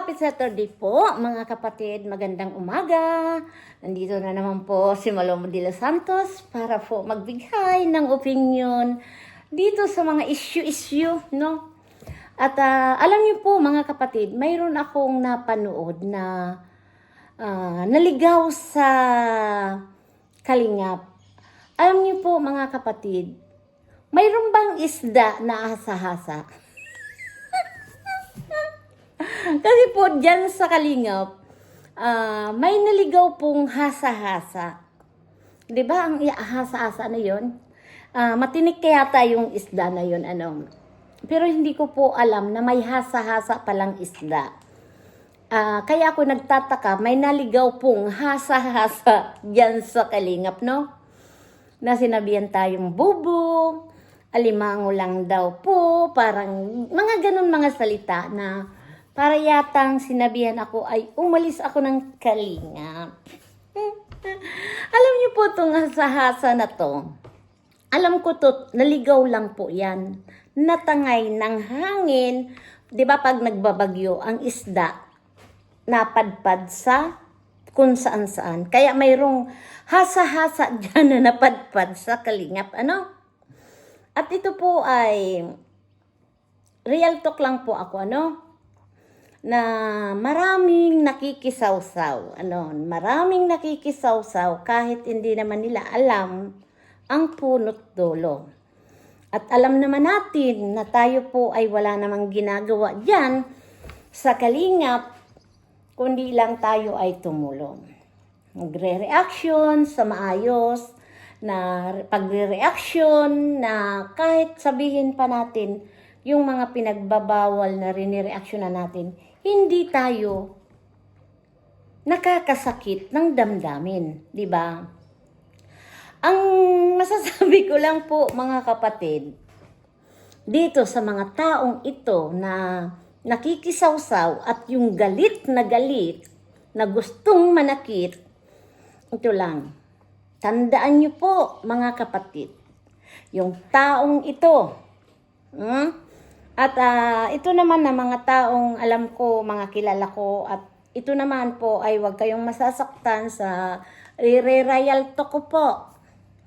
happy Saturday po, mga kapatid. Magandang umaga. Nandito na naman po si Malomo de los Santos para po magbigay ng opinion dito sa mga issue-issue, no? At ah, alam niyo po, mga kapatid, mayroon akong napanood na ah, naligaw sa Kalingap. Alam niyo po, mga kapatid, mayroon bang isda na asa-hasa? Kasi po, dyan sa Kalingap, ah, may naligaw pong hasa-hasa. Di ba ang hasa-hasa na yon? Ah, matinik kaya yung isda na yon ano. Pero hindi ko po alam na may hasa-hasa palang isda. Ah, kaya ako nagtataka, may naligaw pong hasa-hasa dyan sa Kalingap, no? Na sinabihan tayong bubo, alimango lang daw po, parang mga ganun mga salita na para yatang sinabihan ako ay umalis ako ng Kalingap. Alam niyo po itong hasa-hasa na to. Alam ko to, naligaw lang po yan. Natangay ng hangin. Di ba pag nagbabagyo, ang isda napadpad sa kung saan saan. Kaya mayroong hasa-hasa dyan na napadpad sa kalingap. Ano? At ito po ay real talk lang po ako, ano? Na maraming nakikisawsaw. Ano? Maraming nakikisawsaw kahit hindi naman nila alam ang punot dulo. At alam naman natin na tayo po ay wala namang ginagawa dyan sa kalingap, kundi lang tayo ay tumulong. Magre-reaction sa maayos, na pagre-reaction na kahit sabihin pa natin yung mga pinagbabawal na rinireaksyon na natin, hindi tayo nakakasakit ng damdamin, di ba? Ang masasabi ko lang po mga kapatid, dito sa mga taong ito na nakikisawsaw at yung galit na galit na gustong manakit, ito lang. Tandaan niyo po mga kapatid, yung taong ito, hmm? At ah, ito naman na mga taong alam ko, mga kilala ko, at ito naman po ay huwag kayong masasaktan sa re-royal to ko po.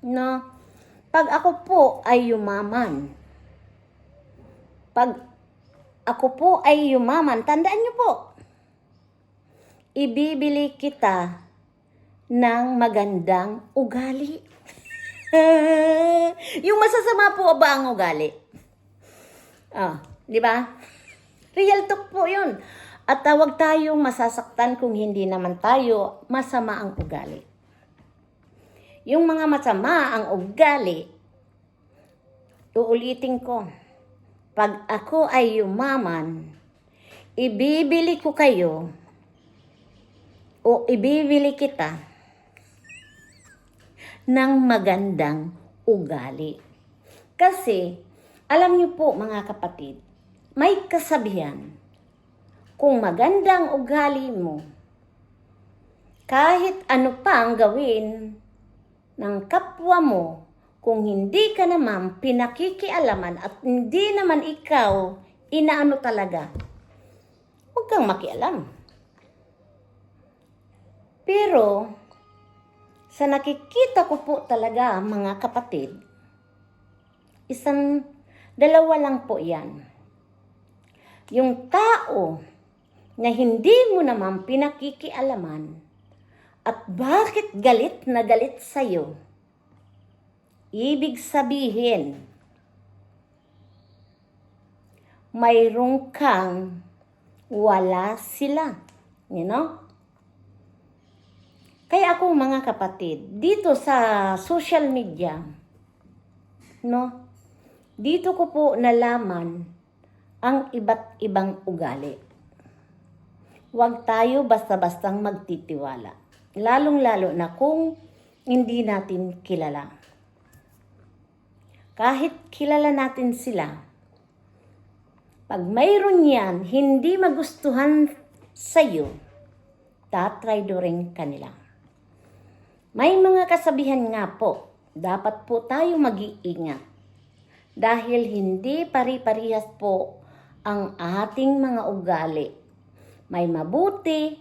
No? Pag ako po ay yumaman, pag ako po ay yumaman, tandaan niyo po, ibibili kita ng magandang ugali. yung masasama po ba ang ugali? Ah, di ba? Real talk po yun. At tawag tayong masasaktan kung hindi naman tayo masama ang ugali. Yung mga masama ang ugali, uulitin ko, pag ako ay yumaman, ibibili ko kayo o ibibili kita ng magandang ugali. Kasi, alam niyo po mga kapatid, may kasabihan, kung magandang ugali mo, kahit ano pa ang gawin ng kapwa mo, kung hindi ka naman pinakikialaman at hindi naman ikaw inaano talaga, huwag kang makialam. Pero, sa nakikita ko po talaga mga kapatid, isang dalawa lang po yan. Yung tao na hindi mo naman pinakikialaman at bakit galit na galit sa'yo, ibig sabihin, mayroong kang wala sila. You know? Kaya ako mga kapatid, dito sa social media, no? Dito ko po nalaman ang iba't ibang ugali. Huwag tayo basta-bastang magtitiwala. Lalong-lalo na kung hindi natin kilala. Kahit kilala natin sila, pag mayroon yan, hindi magustuhan sa'yo, tatraydorin kanila. May mga kasabihan nga po, dapat po tayo mag-iingat. Dahil hindi pari-parihas po ang ating mga ugali. May mabuti,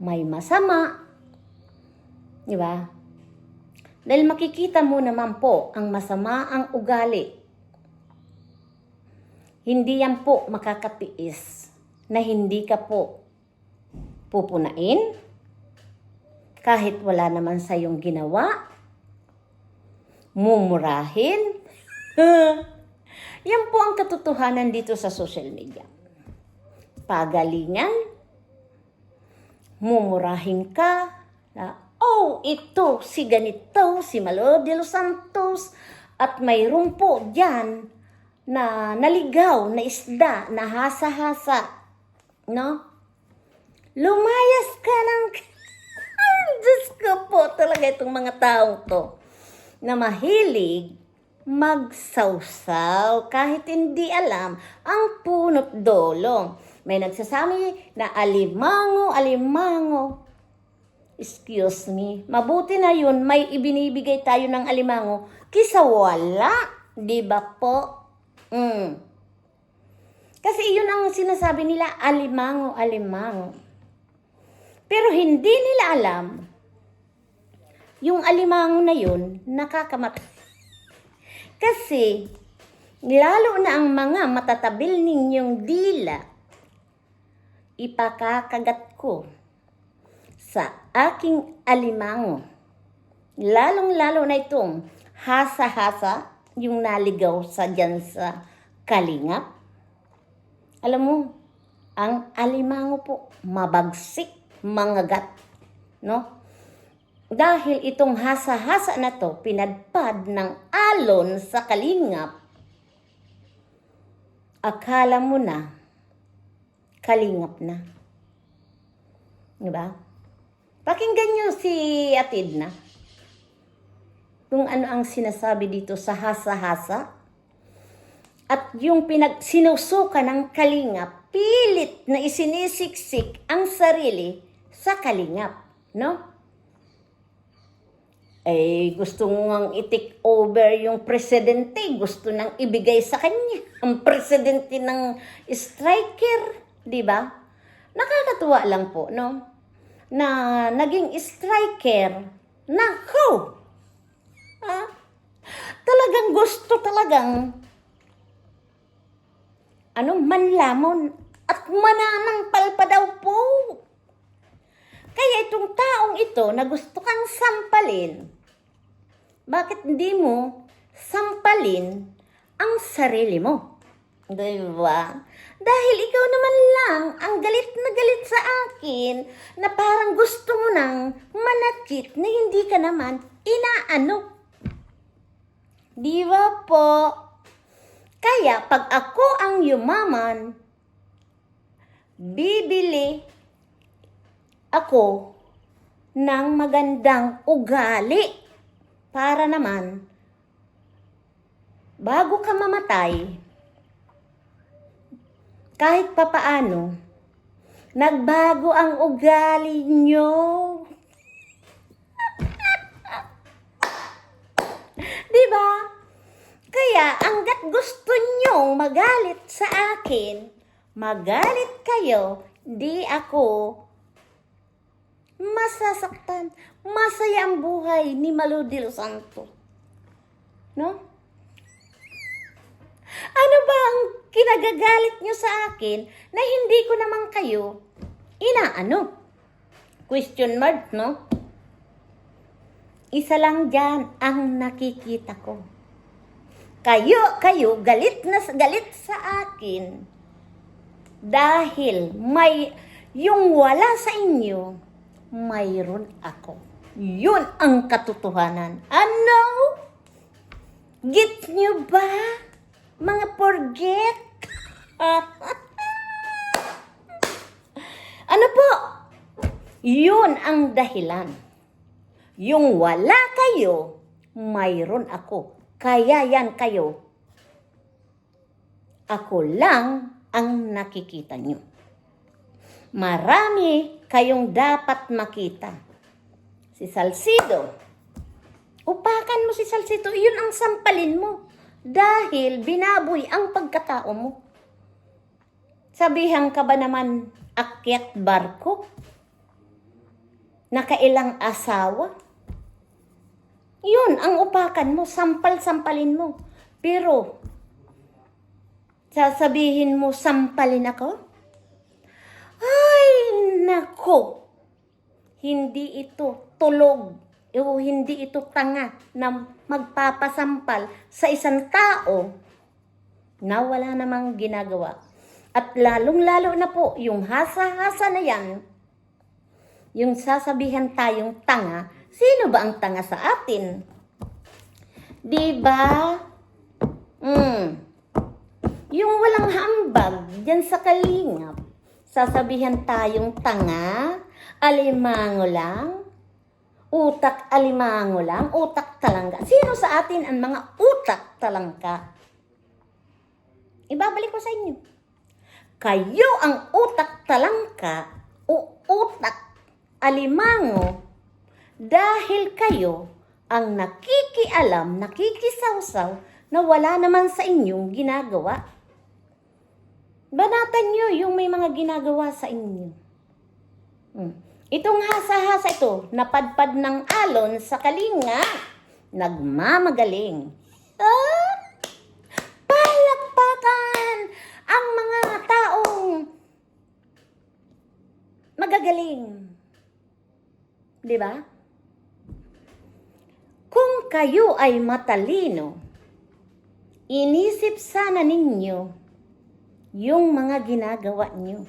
may masama. Di ba? Dahil makikita mo naman po ang masama ang ugali. Hindi yan po makakatiis na hindi ka po pupunain kahit wala naman sa iyong ginawa. Mumurahin. yan po ang katotohanan dito sa social media. Pagalingan. Mumurahin ka. Na, oh, ito, si ganito, si Malo de los Santos. At mayroon po dyan na naligaw na isda, na hasa-hasa. No? Lumayas ka ng... Diyos ko po talaga itong mga taong to na mahilig magsawsaw kahit hindi alam ang punot dolo. May nagsasabi na alimango, alimango. Excuse me. Mabuti na yun, may ibinibigay tayo ng alimango kisa wala. Di ba po? Mm. Kasi yun ang sinasabi nila, alimango, alimango. Pero hindi nila alam, yung alimango na yun, nakakamatay. Kasi, lalo na ang mga matatabil ninyong dila, ipakakagat ko sa aking alimango. Lalong-lalo na itong hasa-hasa, yung naligaw sa dyan sa kalingap. Alam mo, ang alimango po, mabagsik, mangagat, no? Dahil itong hasa-hasa na to, pinadpad ng alon sa kalingap, akala mo na, kalingap na. Diba? Pakinggan nyo si Atid na. Kung ano ang sinasabi dito sa hasa-hasa. At yung pinag sinusuka ng kalingap, pilit na isinisiksik ang sarili sa kalingap. No? Eh gusto ngang i-take over yung presidente, gusto nang ibigay sa kanya ang presidente ng striker, di ba? Nakakatuwa lang po, no? Na naging striker, nako! Ha? Talagang gusto talagang ano, manlamon at mananampal pa daw po. Kaya itong taong ito na gusto kang sampalin, bakit hindi mo sampalin ang sarili mo? Diba? Dahil ikaw naman lang ang galit na galit sa akin na parang gusto mo nang manakit na hindi ka naman inaano. Di po? Kaya pag ako ang yumaman, bibili ako ng magandang ugali para naman bago ka mamatay kahit papaano nagbago ang ugali nyo. Di ba? Kaya hanggat gusto nyong magalit sa akin, magalit kayo, di ako masasaktan. Masaya ang buhay ni Malo de los Santos. No? Ano ba ang kinagagalit nyo sa akin na hindi ko naman kayo inaano? Question mark, no? Isa lang dyan ang nakikita ko. Kayo, kayo, galit na galit sa akin dahil may yung wala sa inyo, mayroon ako. Yun ang katotohanan. Ano? Get nyo ba? Mga forget? ano po? Yun ang dahilan. Yung wala kayo, mayroon ako. Kaya yan kayo. Ako lang ang nakikita nyo. Marami kayong dapat makita. Si Salcido. Upakan mo si Salcido, yun ang sampalin mo. Dahil binaboy ang pagkatao mo. Sabihan ka ba naman akyat barko? Nakailang asawa? Yun, ang upakan mo, sampal-sampalin mo. Pero, sasabihin mo, sampalin ako? Ay, nako. Hindi ito tulog. O hindi ito tanga na magpapasampal sa isang tao na wala namang ginagawa. At lalong-lalo na po, yung hasa-hasa na yan, yung sasabihan tayong tanga, sino ba ang tanga sa atin? Di ba? Mm. Yung walang hambag, dyan sa kalingap, sasabihan tayong tanga, alimango lang, utak alimango lang, utak talangka. Sino sa atin ang mga utak talangka? Ibabalik ko sa inyo. Kayo ang utak talangka o utak alimango dahil kayo ang nakikialam, nakikisawsaw na wala naman sa inyong ginagawa. Banatan nyo yung may mga ginagawa sa inyo. Hmm. Itong hasa-hasa ito, napadpad ng alon sa kalinga, nagmamagaling. Ah! Palakpakan ang mga taong magagaling. Di ba? Kung kayo ay matalino, inisip sana ninyo yung mga ginagawa nyo.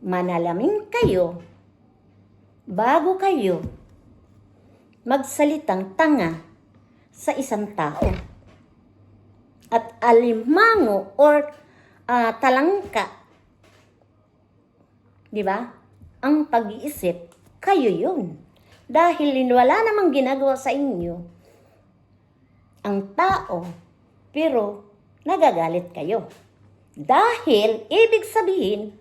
Manalamin kayo bago kayo magsalitang tanga sa isang tao. At alimango or ah, talangka, di ba? Ang pag-iisip, kayo yun. Dahil wala namang ginagawa sa inyo ang tao, pero nagagalit kayo. Dahil, ibig sabihin,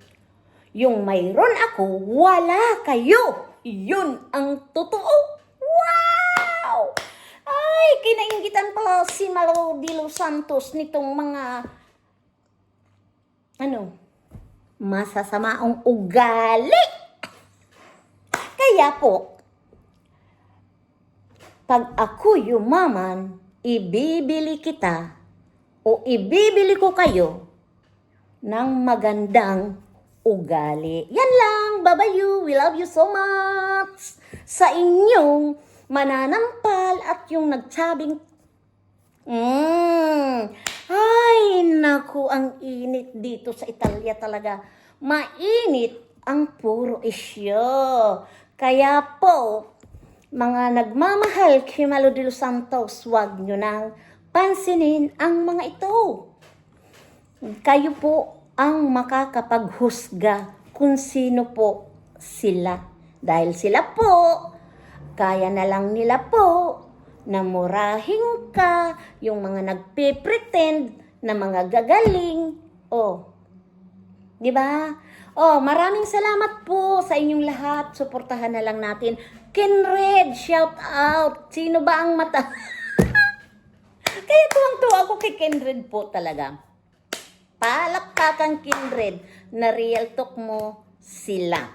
yung mayroon ako, wala kayo. Yun ang totoo. Wow! Ay, kinaingitan pala si Malo de los Santos nitong mga, ano, masasamaong ugali. Kaya po, pag ako yumaman, ibibili kita o ibibili ko kayo ng magandang ugali. Yan lang. Babayu. We love you so much. Sa inyong mananampal at yung nagsabing Mm. Ay, naku, ang init dito sa Italia talaga. Mainit ang puro isyo. Kaya po, mga nagmamahal kay Malo de los Santos, huwag nyo nang pansinin ang mga ito. Kayo po ang makakapaghusga kung sino po sila. Dahil sila po, kaya na lang nila po na murahin ka, yung mga nagpe-pretend na mga gagaling. Oh, Di ba? Oh, maraming salamat po sa inyong lahat. Suportahan na lang natin. Kenred, shout out. Sino ba ang mata? Kaya tuwang-tuwa ako kay Kenred po talaga. Palakpakan Kindred na real talk mo sila.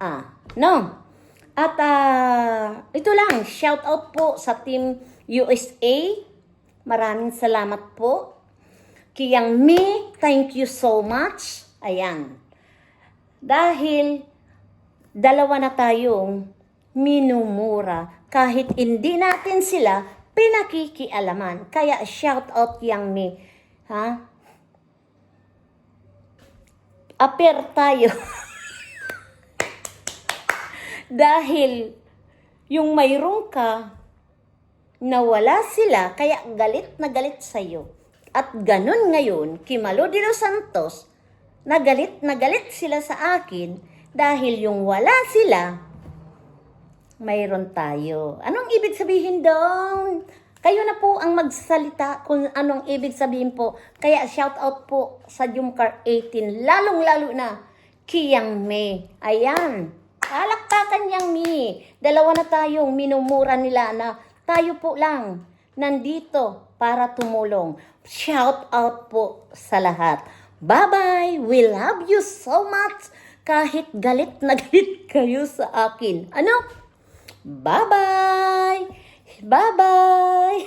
Ah, no? At ah, ito lang, shout out po sa Team USA. Maraming salamat po. Kiyang me, thank you so much. Ayan. Dahil dalawa na tayong minumura kahit hindi natin sila pinakikialaman. Kaya shout out yang me. Ha? Aper tayo. Dahil yung mayroon ka na wala sila, kaya galit na galit sa'yo. At ganun ngayon, Kimalo de los Santos, na galit na galit sila sa akin dahil yung wala sila, mayroon tayo. Anong ibig sabihin doon? Kayo na po ang magsalita kung anong ibig sabihin po. Kaya shout out po sa Jumcar 18, lalong-lalo na Kiyang Me. Ayan. Palakpakan yang Mi. Dalawa na tayong minumura nila na tayo po lang nandito para tumulong. Shout out po sa lahat. Bye-bye! We love you so much! Kahit galit na galit kayo sa akin. Ano? Bye-bye! Bye-bye!